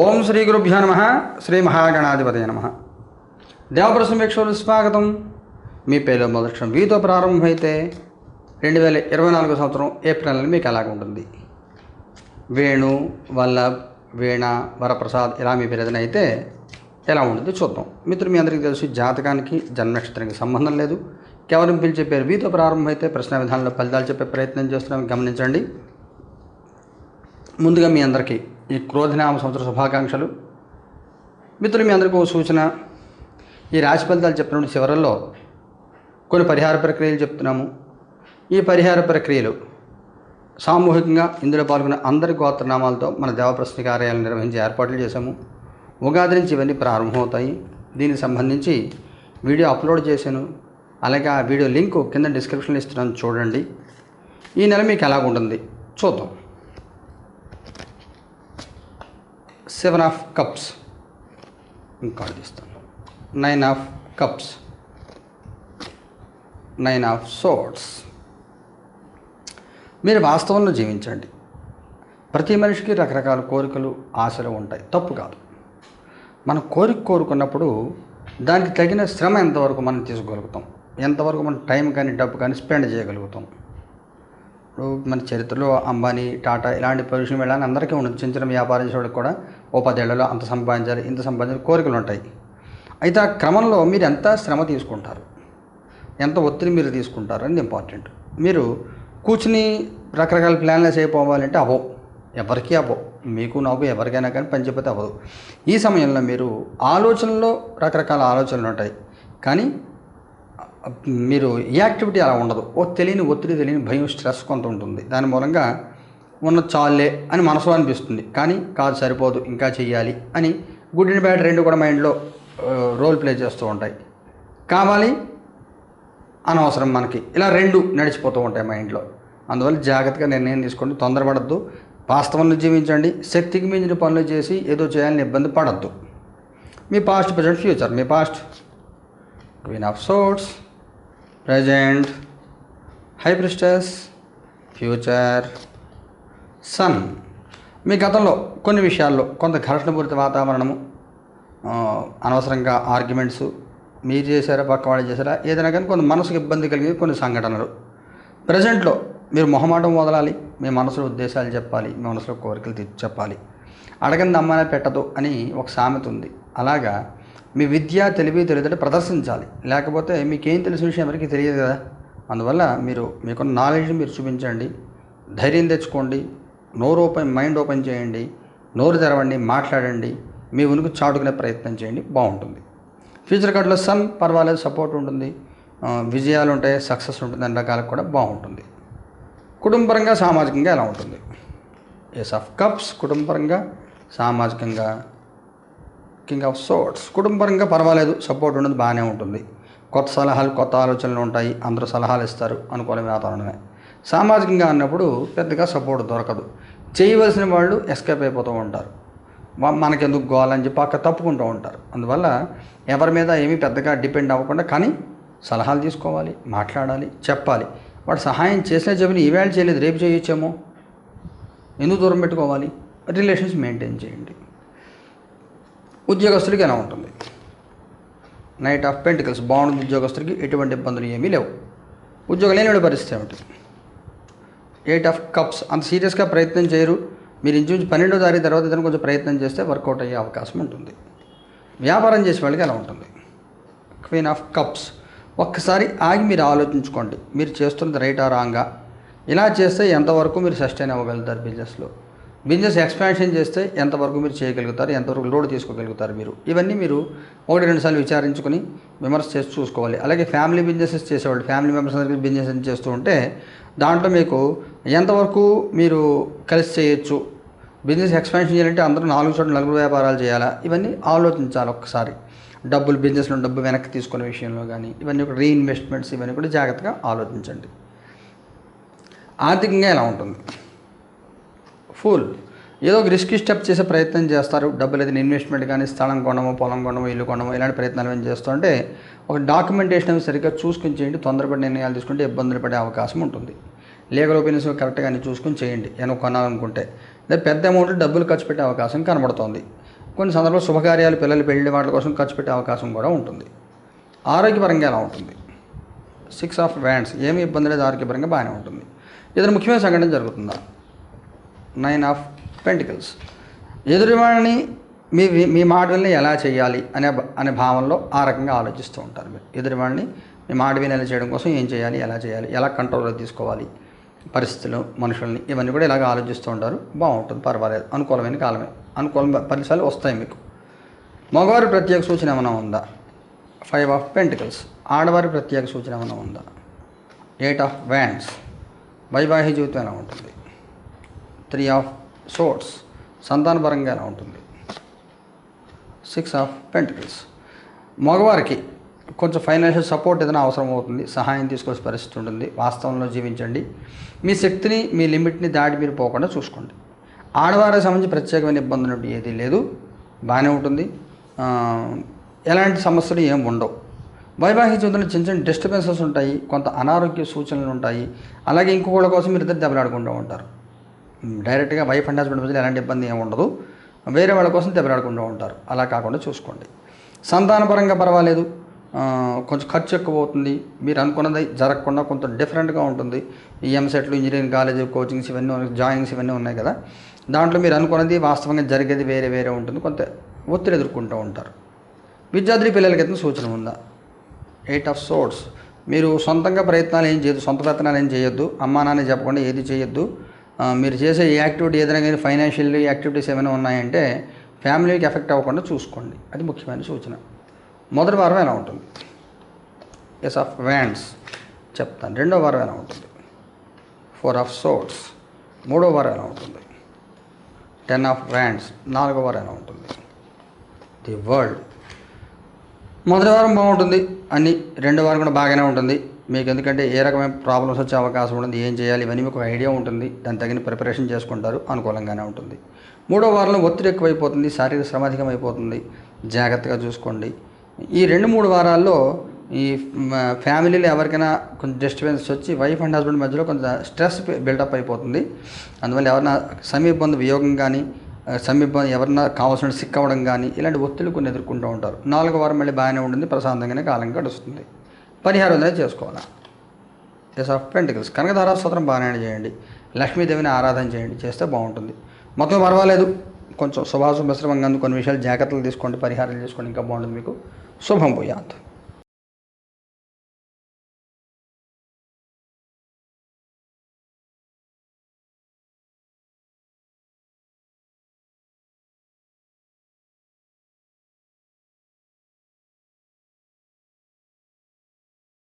ఓం శ్రీ గురుభ్యో నమ. శ్రీ మహాగణాధిపతి నమ. దేవప్రసం వీక్షకులు స్వాగతం. మీ పేరు మొదటి వీతో ప్రారంభమైతే రెండు వేల ఇరవై నాలుగో సంవత్సరం ఏప్రిల్ నెల మీకు ఎలాగ ఉంటుంది? వేణు వల్లభ్ వీణ వరప్రసాద్ ఇలా మీ పేరు ఏదైనా అయితే ఎలా ఉంటుంది చూద్దాం. మిత్రులు మీ అందరికీ తెలుసు జాతకానికి జన్మనక్షత్రానికి సంబంధం లేదు. కేవలం పిలిచే పేరు వీతో ప్రారంభమైతే ప్రశ్న విధానంలో ఫలితాలు చెప్పే ప్రయత్నం చేస్తున్నాం. గమనించండి. ముందుగా మీ అందరికీ ఈ క్రోధనామ సంవత్సర శుభాకాంక్షలు. మిత్రులు మీ అందరికీ సూచన. ఈ రాశి ఫలితాలు చెప్పినప్పుడు చివరల్లో కొన్ని పరిహార ప్రక్రియలు చెప్తున్నాము. ఈ పరిహార ప్రక్రియలు సామూహికంగా ఇందులో పాల్గొన్న అందరి గోత్రనామాలతో మన దేవప్రశ్న కార్యాలయం నిర్వహించి ఏర్పాట్లు చేశాము. ఉగాది నుంచి ఇవన్నీ ప్రారంభమవుతాయి. దీనికి సంబంధించి వీడియో అప్లోడ్ చేశాను. అలాగే ఆ వీడియో లింక్ కింద డిస్క్రిప్షన్లో ఇస్తున్నాను. చూడండి. ఈ నెల మీకు ఎలాగుంటుంది? చూద్దాం. Seven of cups. ఇంకా తీస్తాను nine of cups. Nine of swords మీరు వాస్తవంలో జీవించండి. ప్రతి మనిషికి రకరకాల కోరికలు ఆశలు ఉంటాయి. తప్పు కాదు. మనం కోరిక కోరుకున్నప్పుడు దానికి తగిన శ్రమ ఎంతవరకు మనం తీసుకోగలుగుతాం? ఎంతవరకు మనం టైం కానీ డబ్బు కానీ స్పెండ్ చేయగలుగుతాం? ఇప్పుడు మన చరిత్రలో అంబానీ టాటా ఇలాంటి పొజిషన్ వెళ్ళాలని అందరికీ ఉండదు చిన్న చిన్న వ్యాపారం చేసేవాళ్ళకి కూడా ఓ పదేళ్ళలో అంత సంపాదించాలి ఇంత సంపాదించాలి కోరికలు ఉంటాయి అయితే ఆ క్రమంలో మీరు ఎంత శ్రమ తీసుకుంటారు? ఎంత ఒత్తిడి మీరు తీసుకుంటారు అనేది ఇంపార్టెంట్. మీరు కూర్చుని రకరకాల ప్లాన్లు చేయపోవాలంటే అవో ఎవరికీ అవో మీకు నాకు ఎవరికైనా కానీ పని అవ్వదు. ఈ సమయంలో మీరు ఆలోచనలో రకరకాల ఆలోచనలు ఉంటాయి. కానీ మీరు ఈ యాక్టివిటీ అలా ఉండదు. ఓ తెలియని ఒత్తిడి తెలియని భయం స్ట్రెస్ కొంత ఉంటుంది. దాని మూలంగా ఉన్న చాలే అని మనసులో అనిపిస్తుంది. కానీ కాదు సరిపోదు ఇంకా చేయాలి అని గుడ్ అండ్ బ్యాడ్ రెండు కూడా మైండ్లో రోల్ ప్లే చేస్తూ ఉంటాయి. కావాలి అనవసరం మనకి. ఇలా రెండు నడిచిపోతూ ఉంటాయి మైండ్లో. అందువల్ల జాగ్రత్తగా నిర్ణయం తీసుకోండి. తొందరపడద్దు. వాస్తవంలో జీవించండి. శక్తికి మించిన పనులు చేసి ఏదో చేయాలని ఇబ్బంది పడద్దు. మీ past present future me past queen of swords present high priestess future sun. మీ గతంలో కొన్ని విషయాల్లో కొంత ఘర్షణపూరిత వాతావరణము అనవసరంగా ఆర్గ్యుమెంట్స్ మీరు చేశారా పక్క వాళ్ళు చేశారా ఏదైనా కానీ కొంత మనసుకు ఇబ్బంది కలిగే కొన్ని సంఘటనలు. ప్రజెంట్లో మీరు మొహమాటం వదలాలి మీ మనసులో ఉద్దేశాలు చెప్పాలి మీ మనసులో కోరికలు తీర్చి చెప్పాలి. అడగని అమ్మానే పెట్టదు అని ఒక సామెత ఉంది. అలాగా మీ విద్య తెలివి తెలియదంటే ప్రదర్శించాలి. లేకపోతే మీకేం తెలిసిన విషయం ఎవరికి తెలియదు కదా. అందువల్ల మీరు మీకున్న నాలెడ్జ్ మీరు చూపించండి ధైర్యం తెచ్చుకోండి నోరు ఓపెన్ మైండ్ ఓపెన్ చేయండి నోరు తెరవండి మాట్లాడండి మీ ఉనికి చాటుకునే ప్రయత్నం చేయండి బాగుంటుంది. ఫ్యూచర్ కార్డులో సన్ పర్వాలేదు సపోర్ట్ ఉంటుంది విజయాలు ఉంటాయి సక్సెస్ ఉంటుంది అన్ని రకాలకు కూడా బాగుంటుంది. కుటుంబపరంగా సామాజికంగా ఎలా ఉంటుంది? ఎస్ ఆఫ్ కప్స్ కుటుంబపరంగా సామాజికంగా కింగ్ ఆఫ్ సోట్స్ కుటుంబపరంగా పర్వాలేదు సపోర్ట్ ఉండదు బాగానే ఉంటుంది. కొత్త సలహాలు కొత్త ఆలోచనలు ఉంటాయి అందరూ సలహాలు ఇస్తారు అనుకూల వాతావరణమే. సామాజికంగా అన్నప్పుడు పెద్దగా సపోర్ట్ దొరకదు. చేయవలసిన వాళ్ళు ఎస్కేప్ అయిపోతూ ఉంటారు. మనకెందుకు గోవాలని చెప్పి పక్క తప్పుకుంటూ ఉంటారు. అందువల్ల ఎవరి మీద ఏమీ పెద్దగా డిపెండ్ అవ్వకుండా కానీ సలహాలు తీసుకోవాలి మాట్లాడాలి చెప్పాలి. వాడు సహాయం చేసినా చెప్పిన ఈవేళ చేయలేదు రేపు చేయొచ్చేమో. ఎందుకు దూరం పెట్టుకోవాలి? రిలేషన్స్ మెయింటైన్ చేయండి. ఉద్యోగస్తులకి ఎలా ఉంటుంది? నైట్ ఆఫ్ పెంటికల్స్ బాగుంటుంది ఉద్యోగస్తులకి ఎటువంటి ఇబ్బందులు ఏమీ లేవు. ఉద్యోగం లేని పరిస్థితి ఏమిటి? ఎయిట్ ఆఫ్ కప్స్ అంత సీరియస్గా ప్రయత్నం చేయరు. మీరు ఇంచుమించు పన్నెండో తారీఖు తర్వాత ఏదైనా కొంచెం ప్రయత్నం చేస్తే వర్కౌట్ అయ్యే అవకాశం ఉంటుంది. వ్యాపారం చేసే వాళ్ళకి అలా ఉంటుంది. క్వీన్ ఆఫ్ కప్స్ ఒక్కసారి ఆగి మీరు ఆలోచించుకోండి. మీరు చేస్తున్నది రైటా రాంగా? ఇలా చేస్తే ఎంతవరకు మీరు సస్టైన్ అవ్వగలుగుతారు బిజినెస్లో? బిజినెస్ ఎక్స్పాన్షన్ చేస్తే ఎంతవరకు మీరు చేయగలుగుతారు ఎంతవరకు లోడ్ తీసుకోగలుగుతారు మీరు? ఇవన్నీ మీరు ఒకటి రెండు సార్లు విచారించుకొని విమర్శ చేసి చూసుకోవాలి. అలాగే ఫ్యామిలీ బిజినెసెస్ చేసేవాళ్ళు ఫ్యామిలీ మెంబర్స్ అందరికీ బిజినెస్ చేస్తూ ఉంటే దాంట్లో మీకు ఎంతవరకు మీరు కలిసి చేయొచ్చు? బిజినెస్ ఎక్స్పాన్షన్ చేయాలంటే అందరూ నాలుగు చోట్ల నలుగురు వ్యాపారాలు చేయాలా? ఇవన్నీ ఆలోచించాలి ఒక్కసారి. డబ్బులు బిజినెస్లో డబ్బు వెనక్కి తీసుకునే విషయంలో కానీ ఇవన్నీ కూడా రీఇన్వెస్ట్మెంట్స్ ఇవన్నీ కూడా జాగ్రత్తగా ఆలోచించండి. ఆర్థికంగా ఎలా ఉంటుంది? ఫుల్. ఏదో ఒక రిస్క్ స్టెప్ చేసే ప్రయత్నం చేస్తారు. డబ్బులు ఏదైనా ఇన్వెస్ట్మెంట్ కానీ స్థలం కొనము పొలం కొనము ఇల్లు కొనము ఇలాంటి ప్రయత్నాలు ఏమైనా చేస్తుంటే ఒక డాక్యుమెంటేషన్ అవి సరిగ్గా చూసుకుని చేయండి. తొందరపడి నిర్ణయాలు తీసుకుంటే ఇబ్బందులు పడే అవకాశం ఉంటుంది. లీగల్ ఒపీనియన్స్ కరెక్ట్గా అన్ని చూసుకుని చేయండి. ఏమో కొనాలనుకుంటే. లేదా పెద్ద అమౌంట్ డబ్బులు ఖర్చు పెట్టే అవకాశం కనబడుతోంది. కొన్ని సందర్భాలు శుభకార్యాలు పిల్లలు పెళ్ళి వాటి కోసం ఖర్చు పెట్టే అవకాశం కూడా ఉంటుంది. ఆరోగ్యపరంగా ఎలా ఉంటుంది? సిక్స్ ఆఫ్ వ్యాండ్స్ ఏమి ఇబ్బంది లేదు. ఆరోగ్యపరంగా బాగానే ఉంటుంది. ఏదైనా ముఖ్యమైన సంఘటన జరుగుతుందా? Nine of pentacles. ఎదురువాడిని మీ మీ మాట విని ఎలా చేయాలి అనే అనే భావనలో ఆ రకంగా ఆలోచిస్తూ ఉంటారు మీరు. ఎదురువాడిని మీ మాట విని ఎలా చేయడం కోసం ఏం చేయాలి ఎలా చేయాలి ఎలా కంట్రోల్లో తీసుకోవాలి పరిస్థితులు మనుషుల్ని ఇవన్నీ కూడా ఇలాగ ఆలోచిస్తూ ఉంటారు. బాగుంటుంది పర్వాలేదు. అనుకూలమైన కాలమే. అనుకూల పరిసరాలు వస్తాయి మీకు. మగవారి ప్రత్యేక సూచన ఏమైనా ఉందా? Five of pentacles. ఆడవారి ప్రత్యేక సూచన ఏమైనా ఉందా? Eight of wands. వైవాహిక జీవితం ఎలా ఉంటుంది? త్రీ ఆఫ్ సోర్ట్స్ సంతానపరంగా ఎలా ఉంటుంది? Six of pentacles. మగవారికి కొంచెం ఫైనాన్షియల్ సపోర్ట్ ఏదైనా అవసరం అవుతుంది సహాయం తీసుకొచ్చే పరిస్థితి ఉంటుంది వాస్తవంలో జీవించండి. మీ శక్తిని మీ లిమిట్ని దాటి మీరు పోకుండా చూసుకోండి. ఆడవారికి సంబంధించి ప్రత్యేకమైన ఇబ్బందులు ఏది లేదు బాగానే ఉంటుంది. ఎలాంటి సమస్యలు ఏం ఉండవు. వైవాహిక జీవితంలో చిన్న చిన్న డిస్టర్బెన్సెస్ ఉంటాయి కొంత అనారోగ్య సూచనలు ఉంటాయి. అలాగే ఇంకొకళ్ళ కోసం మీరు ఇద్దరు దెబ్బలాడుకుంటూ ఉంటారు. డైరెక్ట్గా వైఫ్ అండ్ హస్బెండ్ మధ్యలో ఎలాంటి ఇబ్బంది ఏమి ఉండదు. వేరే వాళ్ళ కోసం దెబ్బలాడుకుంటూ ఉంటారు. అలా కాకుండా చూసుకోండి. సంతానపరంగా పర్వాలేదు. కొంచెం ఖర్చు ఎక్కువ అవుతుంది. మీరు అనుకున్నది జరగకుండా కొంత డిఫరెంట్గా ఉంటుంది. ఈ ఎంసెట్లు ఇంజనీరింగ్ కాలేజ్ కోచింగ్స్ ఇవన్నీ జాయినింగ్స్ ఇవన్నీ ఉన్నాయి కదా. దాంట్లో మీరు అనుకున్నది వాస్తవంగా జరిగేది వేరే వేరే ఉంటుంది. కొంత ఒత్తిడి ఎదుర్కొంటూ ఉంటారు. విద్యార్థి పిల్లలకైతే సూచన ఉందా? ఎయిట్ ఆఫ్ సోర్ట్స్ మీరు సొంతంగా ప్రయత్నాలు ఏం చేయొద్దు. సొంత ప్రయత్నాలు ఏం చేయొద్దు. అమ్మా నాన్న చెప్పకుండా ఏది చేయొద్దు. మీరు చేసే ఈ యాక్టివిటీ ఏదైనా కానీ ఫైనాన్షియల్ యాక్టివిటీస్ ఏమైనా ఉన్నాయంటే ఫ్యామిలీకి ఎఫెక్ట్ అవ్వకుండా చూసుకోండి. అది ముఖ్యమైన సూచన. మొదటి వారం ఎలా ఉంటుంది? ఎస్ ఆఫ్ వ్యాండ్స్ చెప్తాను. రెండో వారం ఎలా ఉంటుంది? ఫోర్ ఆఫ్ సోట్స్ మూడో వారం ఎలా ఉంటుంది? టెన్ ఆఫ్ వ్యాండ్స్ నాలుగో వారం ఎలా ఉంటుంది? ది వరల్డ్ మొదటి వారం బాగుంటుంది. అన్ని. రెండో వారం కూడా బాగానే ఉంటుంది. మీకు ఎందుకంటే ఏ రకమైన ప్రాబ్లమ్స్ వచ్చే అవకాశం ఉంటుంది ఏం చేయాలి ఇవన్నీ మీకు ఐడియా ఉంటుంది. దాని తగిన ప్రిపరేషన్ చేసుకుంటారు అనుకూలంగానే ఉంటుంది. మూడో వారంలో ఒత్తిడి ఎక్కువైపోతుంది శారీరక శ్రమ అధికమైపోతుంది. జాగ్రత్తగా చూసుకోండి. ఈ రెండు మూడు వారాల్లో ఈ ఫ్యామిలీలో ఎవరికైనా కొంచెం డిస్టర్బెన్స్ వచ్చి వైఫ్ అండ్ హస్బెండ్ మధ్యలో కొంచెం స్ట్రెస్ బిల్డప్ అయిపోతుంది. అందువల్ల ఎవరైనా సమీపంధ వియోగం కానీ సమీపం ఎవరన్నా కావాల్సిన సిక్ అవ్వడం కానీ ఇలాంటి ఒత్తిడి కొన్ని ఎదుర్కొంటూ ఉంటారు. నాలుగో వారం మళ్ళీ బాగానే ఉంటుంది ప్రశాంతంగానే కాలం గడుస్తుంది. పరిహారం అనేది చేసుకోవాలి? ఎస్ ఆఫ్ పెంటికల్స్ కనకధారా స్తోత్రం బాగానే చేయండి. లక్ష్మీదేవిని ఆరాధన చేయండి. చేస్తే బాగుంటుంది. మొత్తం పర్వాలేదు. కొంచెం శుభాశుభ మిశ్రమంగా కొన్ని విషయాలు జాగ్రత్తలు తీసుకోండి పరిహారాలు చేసుకోండి ఇంకా బాగుంటుంది మీకు. శుభం పోయాత్